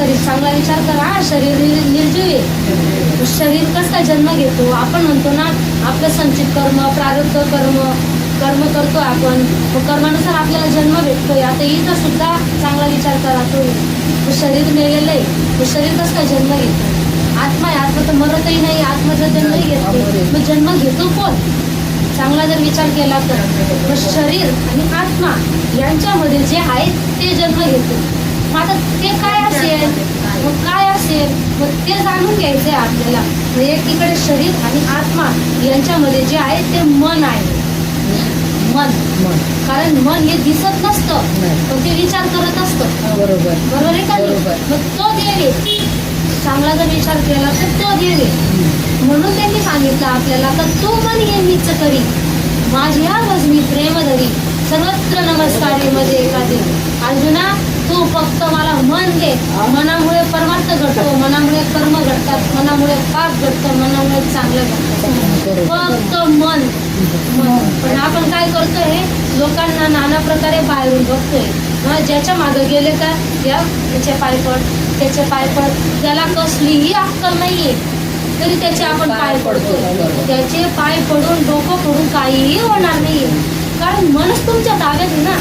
शरीर चांगला विचार करा. शरीर निर्जीव आहे. शरीर कसं काय जन्म घेतो? आपण म्हणतो ना आपलं संचित कर्म प्रारब्ध कर्म कर्म करतो आपण. कर्मानुसार आपल्याला जन्म भेटतोय. आता इथं सुद्धा चांगला विचार करा तो शरीर मेलेलं आहे. शरीर कसं काय जन्म घेतो? आत्मा आहे. आत्मा तर मरतही नाही. आत्माचा जन्मही घेत नाही मग जन्म घेतो कोण? चांगला जर विचार केला तर. मग शरीर आणि आत्मा यांच्यामध्ये जे आहे ते जन्म घेतो. मग आता ते काय असेल मग काय असेल? मग ते जाणून घ्यायचंय आपल्याला. मग एकीकडे शरीर आणि आत्मा यांच्यामध्ये जे आहे ते मन आहे. मन. मन. कारण मन हे दिसत नसतं. पण ते विचार करत असतं. बरोबर. बरोबर आहे का? बरोबर. मग तो देव चांगला जर विचार केला तर तो देव म्हणून त्यांनी सांगितलं आपल्याला का तू मन हे मीच करी. माझ्या वजनी प्रेम धरी. सर्वत्र नमस्कारमध्ये एखादे अर्जुना फक्त मला मन दे. मनामुळे परमार्थ घडतो मनामुळे कर्म घडतात मनामुळे पाप घडतं मनामुळे चांगलं घडतं. फक्त मन. पण आपण काय करतोय लोकांना नाना प्रकारे बाहेरून बघतोय. मग ज्याच्या मागे गेले का? या त्याचे पाय पड त्याचे पाय पड त्याला कसलीही अक्कल नाहीये. तरी त्याचे आपण पाय पडतो त्याचे पाय पडून डोकं पडून काहीही होणार नाहीये. कारण मनच तुमच्या ताब्यात आहे ना.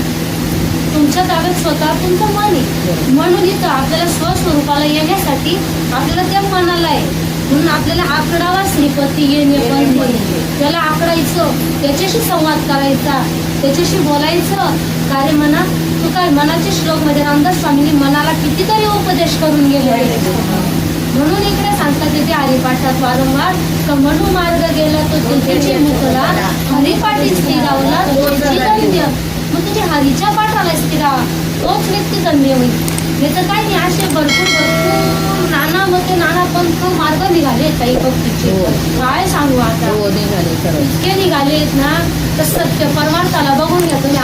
तुमच्या ताब्यात स्वतः तुमचं मन आहे. म्हणून इथं आपल्याला स्वस्वरूपाला येण्यासाठी आपल्याला त्या मनाला आहे. म्हणून आपल्याला आकडावा श्रीपती येणे पण त्याला आकडायचं त्याच्याशी संवाद करायचा त्याच्याशी बोलायचं. का रे मना तू काय मनाच्या श्लोकमध्ये रामदास स्वामींनी मनाला कितीतरी उपदेश करून गेले म्हणून इकडे सांगतात तिथे हरिपाठात वारंवार का म्हणू मार्ग गेला तो तुझ्याची मुकला हरिपाठी तुझ्या हरीच्या पाठाला स्थिरावा तोच व्यक्ती धन्य होईल नाही तर काही नाही असे भरपूर भरपूर नाना मते नाना पंथ मार्ग निघाले काही भक्तीचे हो. काय सांगू आता? हो निघाले इतके निघालेत ना तर सत्य परमार्थाला बघून घ्या तुम्ही.